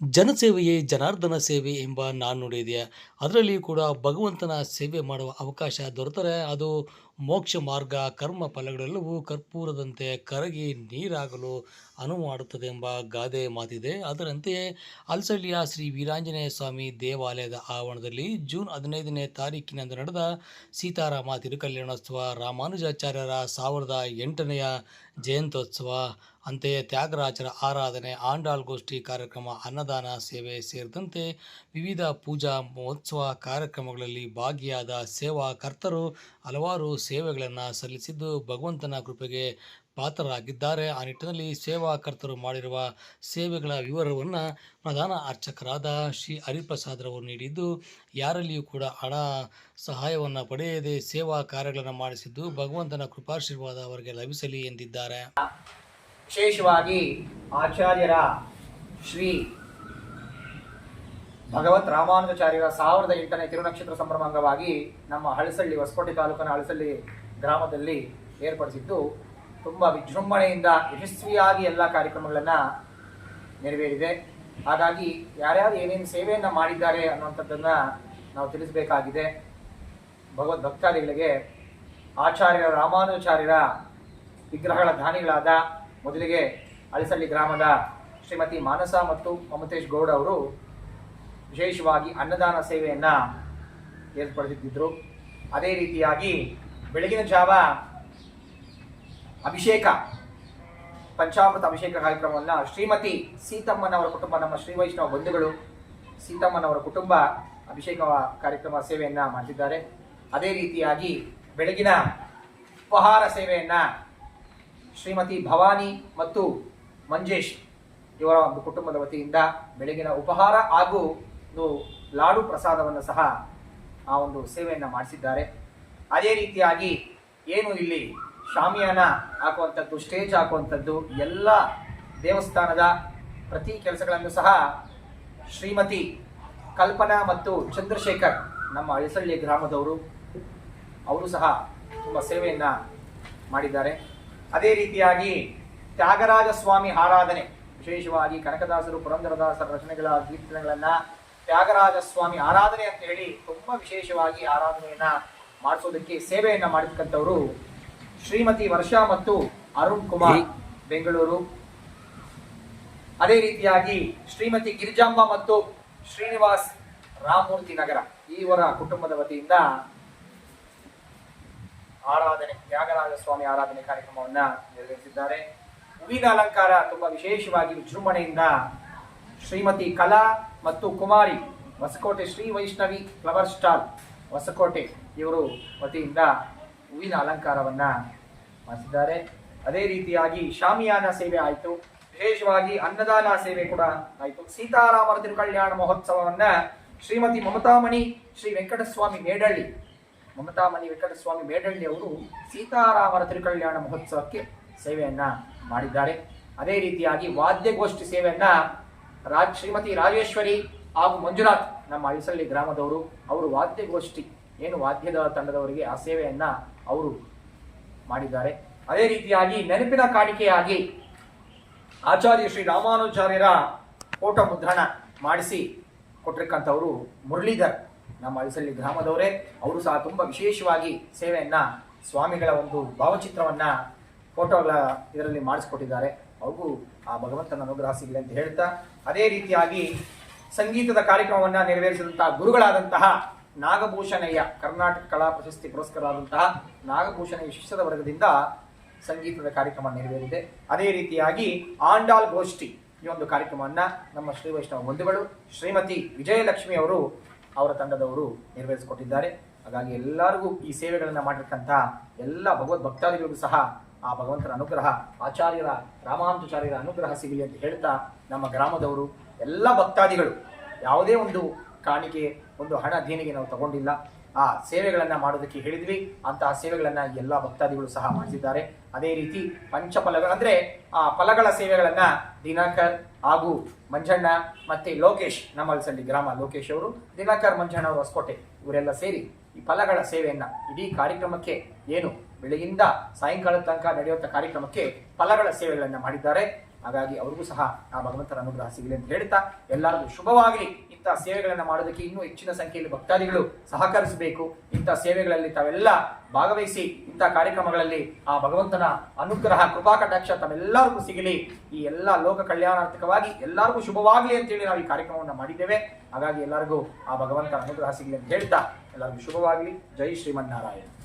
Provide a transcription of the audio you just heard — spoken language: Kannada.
ಜನಸೇವೆಯೇ ಜನಾರ್ದನ ಸೇವೆ ಎಂಬ ನಾಣ್ಣುಡಿ ಇದೆ ಅದರಲ್ಲಿಯೂ ಕೂಡ ಭಗವಂತನ ಸೇವೆ ಮಾಡುವ ಅವಕಾಶ ದೊರೆತರೆ. ಅದು ಮೋಕ್ಷ ಮಾರ್ಗ, ಕರ್ಮ ಫಲಗಳೆಲ್ಲವೂ ಕರ್ಪೂರದಂತೆ ಕರಗಿ ನೀರಾಗಲು ಅನುವು ಮಾಡುತ್ತದೆ ಎಂಬ ಗಾದೆ ಮಾತಿದೆ. ಅದರಂತೆಯೇ ಅಲ್ಸಳ್ಳಿಯ ಶ್ರೀ ವೀರಾಂಜನೇಯ ಸ್ವಾಮಿ ದೇವಾಲಯದ ಆವರಣದಲ್ಲಿ ಜೂನ್ ಹದಿನೈದನೇ ತಾರೀಕಿನಂದು ನಡೆದ ಸೀತಾರಾಮ ತಿರುಕಲ್ಯಾಣೋತ್ಸವ, ರಾಮಾನುಜಾಚಾರ್ಯರ ಸಾವಿರದ ಎಂಟನೆಯ ಜಯಂತ್ಯೋತ್ಸವ, ಅಂತೆಯೇ ತ್ಯಾಗರಾಜರ ಆರಾಧನೆ, ಆಂಡಾಳ್ ಗೋಷ್ಠಿ ಕಾರ್ಯಕ್ರಮ, ಅನ್ನದಾನ ಸೇವೆ ಸೇರಿದಂತೆ ವಿವಿಧ ಪೂಜಾ ಮಹೋತ್ಸವ ಕಾರ್ಯಕ್ರಮಗಳಲ್ಲಿ ಭಾಗಿಯಾದ ಸೇವಾ ಕರ್ತರು ಹಲವಾರು ಸೇವೆಗಳನ್ನು ಸಲ್ಲಿಸಿದ್ದು ಭಗವಂತನ ಕೃಪೆಗೆ ಪಾತ್ರರಾಗಿದ್ದಾರೆ. ಆ ನಿಟ್ಟಿನಲ್ಲಿ ಸೇವಾಕರ್ತರು ಮಾಡಿರುವ ಸೇವೆಗಳ ವಿವರವನ್ನು ಪ್ರಧಾನ ಅರ್ಚಕರಾದ ಶ್ರೀ ಹರಿಪ್ರಸಾದ್ರವರು ನೀಡಿದ್ದು, ಯಾರಲ್ಲಿಯೂ ಕೂಡ ಹಣ ಸಹಾಯವನ್ನು ಪಡೆಯದೆ ಸೇವಾ ಕಾರ್ಯಗಳನ್ನು ಮಾಡಿಸಿದ್ದು ಭಗವಂತನ ಕೃಪಾಶೀರ್ವಾದ ಅವರಿಗೆ ಲಭಿಸಲಿ ಎಂದಿದ್ದಾರೆ. ವಿಶೇಷವಾಗಿ ಆಚಾರ್ಯರ ಶ್ರೀ ಭಗವತ್ ರಾಮಾನುಜಾಚಾರ್ಯರ ಸಾವಿರದ ಎಂಟನೇ ತಿರುನಕ್ಷತ್ರ ಸಂಭ್ರಮ ಅಂಗವಾಗಿ ನಮ್ಮ ಹಳಸಳ್ಳಿ, ಹೊಸಕೋಟೆ ತಾಲೂಕಿನ ಹಳಸಳ್ಳಿ ಗ್ರಾಮದಲ್ಲಿ ಏರ್ಪಡಿಸಿದ್ದು, ತುಂಬ ವಿಜೃಂಭಣೆಯಿಂದ ಯಶಸ್ವಿಯಾಗಿ ಎಲ್ಲ ಕಾರ್ಯಕ್ರಮಗಳನ್ನು ನೆರವೇರಿದೆ. ಹಾಗಾಗಿ ಯಾರ್ಯಾರು ಏನೇನು ಸೇವೆಯನ್ನು ಮಾಡಿದ್ದಾರೆ ಅನ್ನುವಂಥದ್ದನ್ನು ನಾವು ತಿಳಿಸಬೇಕಾಗಿದೆ. ಭಗವದ್ ಭಕ್ತಾದಿಗಳಿಗೆ ಆಚಾರ್ಯ ರಾಮಾನುಜಾಚಾರ್ಯರ ವಿಗ್ರಹಗಳ ದಾನಿಗಳಾದ ಮೊದಲಿಗೆ ಅಳಸಳ್ಳಿ ಗ್ರಾಮದ ಶ್ರೀಮತಿ ಮಾನಸ ಮತ್ತು ಮಮತೇಶ್ ಗೌಡ ಅವರು ವಿಶೇಷವಾಗಿ ಅನ್ನದಾನ ಸೇವೆಯನ್ನು ಏರ್ಪಡಿಸುತ್ತಿದ್ದರು ಅದೇ ರೀತಿಯಾಗಿ ಬೆಳಗಿನ ಜಾವ ಅಭಿಷೇಕ, ಪಂಚಾಮೃತ ಅಭಿಷೇಕ ಕಾರ್ಯಕ್ರಮವನ್ನು ಶ್ರೀಮತಿ ಸೀತಮ್ಮನವರ ಕುಟುಂಬ, ನಮ್ಮ ಶ್ರೀ ವೈಷ್ಣವ ಬಂಧುಗಳು ಸೀತಮ್ಮನವರ ಕುಟುಂಬ ಅಭಿಷೇಕ ಕಾರ್ಯಕ್ರಮ ಸೇವೆಯನ್ನು ಮಾಡಿದ್ದಾರೆ ಅದೇ ರೀತಿಯಾಗಿ ಬೆಳಗಿನ ಉಪಹಾರ ಸೇವೆಯನ್ನು ಶ್ರೀಮತಿ ಭವಾನಿ ಮತ್ತು ಮಂಜೇಶ್ ಇವರ ಒಂದು ಕುಟುಂಬದ ವತಿಯಿಂದ ಬೆಳಗಿನ ಉಪಹಾರ ಹಾಗೂ ಒಂದು ಲಾಡು ಪ್ರಸಾದವನ್ನು ಸಹ ಆ ಒಂದು ಸೇವೆಯನ್ನು ಮಾಡಿಸಿದ್ದಾರೆ. ಅದೇ ರೀತಿಯಾಗಿ ಏನು ಇಲ್ಲಿ ಶಾಮಿಯಾನ ಹಾಕುವಂಥದ್ದು, ಸ್ಟೇಜ್ ಹಾಕುವಂಥದ್ದು, ಎಲ್ಲ ದೇವಸ್ಥಾನದ ಪ್ರತಿ ಕೆಲಸಗಳನ್ನು ಸಹ ಶ್ರೀಮತಿ ಕಲ್ಪನಾ ಮತ್ತು ಚಂದ್ರಶೇಖರ್, ನಮ್ಮ ಅಳಸಳ್ಳಿ ಗ್ರಾಮದವರು, ಅವರು ಸಹ ತುಂಬ ಸೇವೆಯನ್ನು ಮಾಡಿದ್ದಾರೆ. ಅದೇ ರೀತಿಯಾಗಿ ತ್ಯಾಗರಾಜ ಸ್ವಾಮಿ ಆರಾಧನೆ, ವಿಶೇಷವಾಗಿ ಕನಕದಾಸರು, ಪುರಂದರದಾಸರ ರಚನೆಗಳ ಕೀರ್ತನೆಗಳನ್ನ ತ್ಯಾಗರಾಜ ಸ್ವಾಮಿ ಆರಾಧನೆ ಅಂತ ಹೇಳಿ ತುಂಬಾ ವಿಶೇಷವಾಗಿ ಆರಾಧನೆಯನ್ನ ಮಾಡಿಸೋದಕ್ಕೆ ಸೇವೆಯನ್ನ ಮಾಡಿರ್ತಕ್ಕಂಥವರು ಶ್ರೀಮತಿ ವರ್ಷಾ ಮತ್ತು ಅರುಣ್ ಕುಮಾರ್ ಬೆಂಗಳೂರು. ಅದೇ ರೀತಿಯಾಗಿ ಶ್ರೀಮತಿ ಗಿರಿಜಾಂಬ ಮತ್ತು ಶ್ರೀನಿವಾಸ್ ರಾಮಮೂರ್ತಿ ನಗರ ಇವರ ಕುಟುಂಬದ ವತಿಯಿಂದ ಆರಾಧನೆ ತ್ಯಾಗರಾಜ ಸ್ವಾಮಿ ಆರಾಧನೆ ಕಾರ್ಯಕ್ರಮವನ್ನ ನೆರವೇರಿಸಿದ್ದಾರೆ ಹೂವಿನ ಅಲಂಕಾರ ತುಂಬಾ ವಿಶೇಷವಾಗಿ ವಿಜೃಂಭಣೆಯಿಂದ ಶ್ರೀಮತಿ ಕಲಾ ಮತ್ತು ಕುಮಾರಿ ಹೊಸಕೋಟೆ ಶ್ರೀ ವೈಷ್ಣವಿ ಫ್ಲವರ್ ಸ್ಟಾಲ್ ಹೊಸಕೋಟೆ ಇವರು ವತಿಯಿಂದ ಹೂವಿನ ಅಲಂಕಾರವನ್ನ ಮಾಡಿಸಿದ್ದಾರೆ. ಅದೇ ರೀತಿಯಾಗಿ ಶಾಮಿಯಾನ ಸೇವೆ ಆಯಿತು. ವಿಶೇಷವಾಗಿ ಅನ್ನದಾನ ಸೇವೆ ಕೂಡ ಆಯಿತು. ಸೀತಾರಾಮರ ತಿರುಕಲ್ಯಾಣ ಮಹೋತ್ಸವವನ್ನ ಶ್ರೀಮತಿ ಮಮತಾಮಣಿ ಶ್ರೀ ವೆಂಕಟಸ್ವಾಮಿ ಮೇಡಳ್ಳಿ, ಮಮತಾಮಣಿ ವೆಂಕಟಸ್ವಾಮಿ ಮೇಡಳ್ಳಿ ಅವರು ಸೀತಾರಾಮರ ತಿರುಕಲ್ಯಾಣ ಮಹೋತ್ಸವಕ್ಕೆ ಸೇವೆಯನ್ನ ಮಾಡಿದ್ದಾರೆ. ಅದೇ ರೀತಿಯಾಗಿ ವಾದ್ಯಗೋಷ್ಠಿ ಸೇವೆಯನ್ನ ರಾಜ್ ಶ್ರೀಮತಿ ರಾಜೇಶ್ವರಿ ಹಾಗೂ ಮಂಜುನಾಥ್ ನಮ್ಮ ಐಸಳ್ಳಿ ಗ್ರಾಮದವರು, ಅವರು ವಾದ್ಯಗೋಷ್ಠಿ, ಏನು ವಾದ್ಯದ ತಂಡದವರಿಗೆ ಆ ಸೇವೆಯನ್ನ ಅವರು ಮಾಡಿದ್ದಾರೆ. ಅದೇ ರೀತಿಯಾಗಿ ನೆನಪಿನ ಕಾಣಿಕೆಯಾಗಿ ಆಚಾರ್ಯ ಶ್ರೀ ರಾಮಾನುಚಾರ್ಯರ ಫೋಟೋ ಮುದ್ರಣ ಮಾಡಿಸಿ ಕೊಟ್ಟಿರ್ತಕ್ಕಂಥವರು ಮುರಳೀಧರ್ ನಮ್ಮ ಐಸಳ್ಳಿ ಗ್ರಾಮದವರೇ. ಅವರು ಸಹ ತುಂಬ ವಿಶೇಷವಾಗಿ ಸೇವೆಯನ್ನ ಸ್ವಾಮಿಗಳ ಒಂದು ಭಾವಚಿತ್ರವನ್ನ, ಫೋಟೋಗಳ ಇದರಲ್ಲಿ ಮಾಡಿಸ್ಕೊಟ್ಟಿದ್ದಾರೆ. ಅವ್ರಿಗೂ ಆ ಭಗವಂತನ ಅನುಗ್ರಹ ಸಿಗಲಿ ಅಂತ ಹೇಳ್ತಾ, ಅದೇ ರೀತಿಯಾಗಿ ಸಂಗೀತದ ಕಾರ್ಯಕ್ರಮವನ್ನ ನೆರವೇರಿಸಿದಂತಹ ಗುರುಗಳಾದಂತಹ ನಾಗಭೂಷಣಯ್ಯ, ಕರ್ನಾಟಕ ಕಲಾ ಪ್ರಶಸ್ತಿ ಪುರಸ್ಕರಾದಂತಹ ನಾಗಭೂಷಣಯ್ಯ ಶಿಷ್ಯದ ವರ್ಗದಿಂದ ಸಂಗೀತದ ಕಾರ್ಯಕ್ರಮ ನೆರವೇರಿದೆ. ಅದೇ ರೀತಿಯಾಗಿ ಆಂಡಾಲ್ ಗೋಷ್ಠಿ ಈ ಒಂದು ಕಾರ್ಯಕ್ರಮವನ್ನ ನಮ್ಮ ಶ್ರೀ ವೈಷ್ಣವ ಬಂಧುಗಳು ಶ್ರೀಮತಿ ವಿಜಯಲಕ್ಷ್ಮಿ ಅವರು ಅವರ ತಂಡದವರು ನೆರವೇರಿಸಿಕೊಟ್ಟಿದ್ದಾರೆ. ಹಾಗಾಗಿ ಎಲ್ಲರಿಗೂ ಈ ಸೇವೆಗಳನ್ನು ಮಾಡಿರ್ತಕ್ಕಂತಹ ಎಲ್ಲ ಭಗವದ್ ಭಕ್ತಾದಿಗಳಿಗೂ ಸಹ ಆ ಭಗವಂತನ ಅನುಗ್ರಹ, ಆಚಾರ್ಯರ, ರಾಮಾನುಜಾಚಾರ್ಯರ ಅನುಗ್ರಹ ಸಿಗಲಿ ಅಂತ ಹೇಳ್ತಾ ನಮ್ಮ ಗ್ರಾಮದವರು, ಎಲ್ಲ ಭಕ್ತಾದಿಗಳು, ಯಾವುದೇ ಒಂದು ಕಾಣಿಕೆ, ಒಂದು ಹಣ ದೇಣಿಗೆ ನಾವು ತಗೊಂಡಿಲ್ಲ. ಆ ಸೇವೆಗಳನ್ನು ಮಾಡೋದಕ್ಕೆ ಹೇಳಿದ್ವಿ. ಅಂತಹ ಸೇವೆಗಳನ್ನು ಎಲ್ಲ ಭಕ್ತಾದಿಗಳು ಸಹ ಮಾಡಿಸಿದ್ದಾರೆ. ಅದೇ ರೀತಿ ಪಂಚಫಲಗಳು ಅಂದ್ರೆ ಆ ಫಲಗಳ ಸೇವೆಗಳನ್ನು ದಿನಕರ್ ಹಾಗೂ ಮಂಜಣ್ಣ ಮತ್ತೆ ಲೋಕೇಶ್, ನಮ್ಮ ಅಲ್ಸಳ್ಳಿ ಗ್ರಾಮ ಲೋಕೇಶ್ ಅವರು, ದಿನಾಕರ್, ಮಂಜಣ್ಣ ಅವರು ಹೊಸಕೋಟೆ, ಇವರೆಲ್ಲ ಸೇರಿ ಈ ಫಲಗಳ ಸೇವೆಯನ್ನ ಇಡೀ ಕಾರ್ಯಕ್ರಮಕ್ಕೆ ಏನು ಬೆಳಗಿಂದ ಸಾಯಂಕಾಲದ ತನಕ ನಡೆಯುವಂಥ ಕಾರ್ಯಕ್ರಮಕ್ಕೆ ಫಲಗಳ ಸೇವೆಗಳನ್ನ ಮಾಡಿದ್ದಾರೆ. ಹಾಗಾಗಿ ಅವ್ರಿಗೂ ಸಹ ಆ ಭಗವಂತನ ಅನುಗ್ರಹ ಸಿಗಲಿ ಅಂತ ಹೇಳ್ತಾ ಎಲ್ಲರಿಗೂ ಶುಭವಾಗಲಿ. ಇಂಥ ಸೇವೆಗಳನ್ನು ಮಾಡೋದಕ್ಕೆ ಇನ್ನೂ ಹೆಚ್ಚಿನ ಸಂಖ್ಯೆಯಲ್ಲಿ ಭಕ್ತಾದಿಗಳು ಸಹಕರಿಸಬೇಕು. ಇಂಥ ಸೇವೆಗಳಲ್ಲಿ ತಾವೆಲ್ಲ ಭಾಗವಹಿಸಿ, ಇಂಥ ಕಾರ್ಯಕ್ರಮಗಳಲ್ಲಿ ಆ ಭಗವಂತನ ಅನುಗ್ರಹ ಕೃಪಾಕಟಾಕ್ಷ ತಮ್ಮೆಲ್ಲರಿಗೂ ಸಿಗಲಿ. ಈ ಎಲ್ಲ ಲೋಕ ಕಲ್ಯಾಣಾರ್ಥಕವಾಗಿ ಎಲ್ಲರಿಗೂ ಶುಭವಾಗಲಿ ಅಂತೇಳಿ ನಾವು ಈ ಕಾರ್ಯಕ್ರಮವನ್ನು ಮಾಡಿದ್ದೇವೆ. ಹಾಗಾಗಿ ಎಲ್ಲರಿಗೂ ಆ ಭಗವಂತನ ಅನುಗ್ರಹ ಸಿಗಲಿ ಅಂತ ಹೇಳ್ತಾ ಎಲ್ಲರಿಗೂ ಶುಭವಾಗಲಿ. ಜೈ ಶ್ರೀಮನ್ನಾರಾಯಣ.